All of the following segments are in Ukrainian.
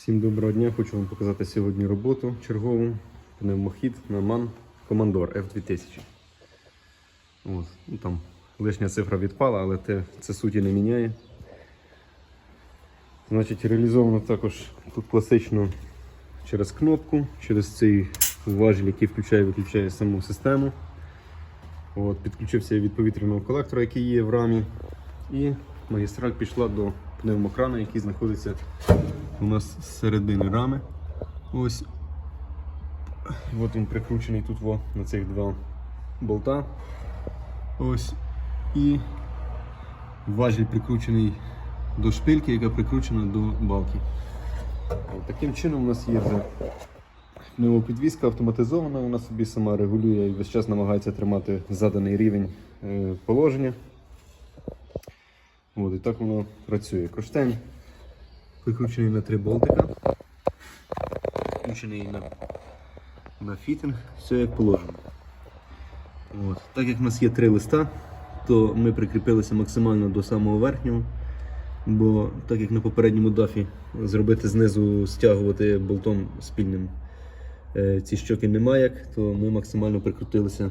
Всім доброго дня! Хочу вам показати сьогодні роботу чергову пневмохід на MAN Commodore F2000. От, ну, там лишня цифра відпала, але те, це суті не міняє. Значить, реалізовано також тут класично через кнопку, через цей важіль, який включає і виключає саму систему. От, підключився від повітряного колектора, який є в рамі. І магістраль пішла до пневмокрана, який знаходиться у нас з середини рами. Ось. От він прикручений тут во, на цих два болта. Ось. І важіль прикручений до шпильки, яка прикручена до балки. Таким чином у нас є вже пневмопідвізка автоматизована, вона собі сама регулює і весь час намагається тримати заданий рівень е, положення. От, і так воно працює. Кронштейн прикручений на три болтика. Включений на, на фітинг, все як положено. От. Так як в нас є три листа, то ми прикріпилися максимально до самого верхнього. Бо так як на попередньому дафі зробити знизу, стягувати болтом спільним е, ці щоки немає то ми максимально прикрутилися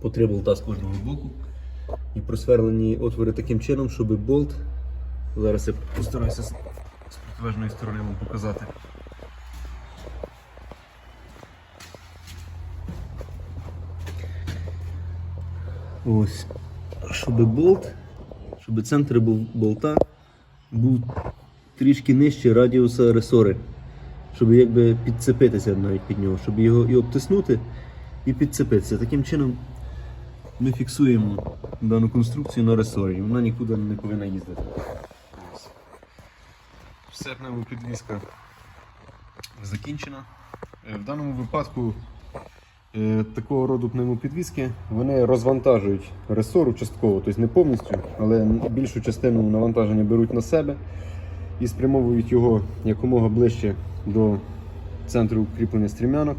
по три болта з кожного боку. І просверлені отвори таким чином, щоб болт. Зараз я постараюся з протилежної сторони вам показати. Ось. Щоб болт, щоб центр болта був трішки нижче радіуса ресори. Щоб якби підцепитися навіть під нього, щоб його і обтиснути, і підцепитися. Таким чином ми фіксуємо дану конструкцію на ресорі, і вона нікуди не повинна їздити. Все пневмопідвізка закінчена. Е, В даному випадку е, такого роду пневмопідвізки вони розвантажують ресору частково, тобто не повністю, але більшу частину навантаження беруть на себе і спрямовують його якомога ближче до центру кріплення стрімянок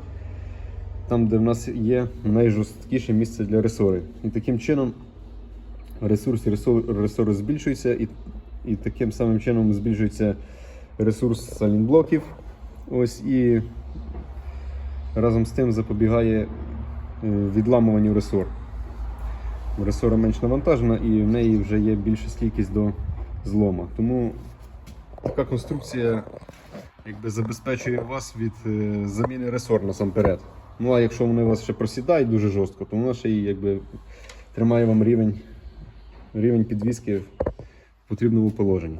там, де в нас є найжорсткіше місце для ресори. І таким чином ресурс ресор- ресори збільшується, і, і таким самим чином збільшується ресурс салінблоків. Ось і разом з тим запобігає е, відламуванню ресор. Ресора менш навантажена і в неї вже є більша стійкість до злома. Тому така конструкція якби забезпечує вас від е, заміни ресор насамперед. Ну а якщо вони у вас ще просідають дуже жорстко, то вона ще й якби тримає вам рівень, рівень підвіски в потрібному положенні.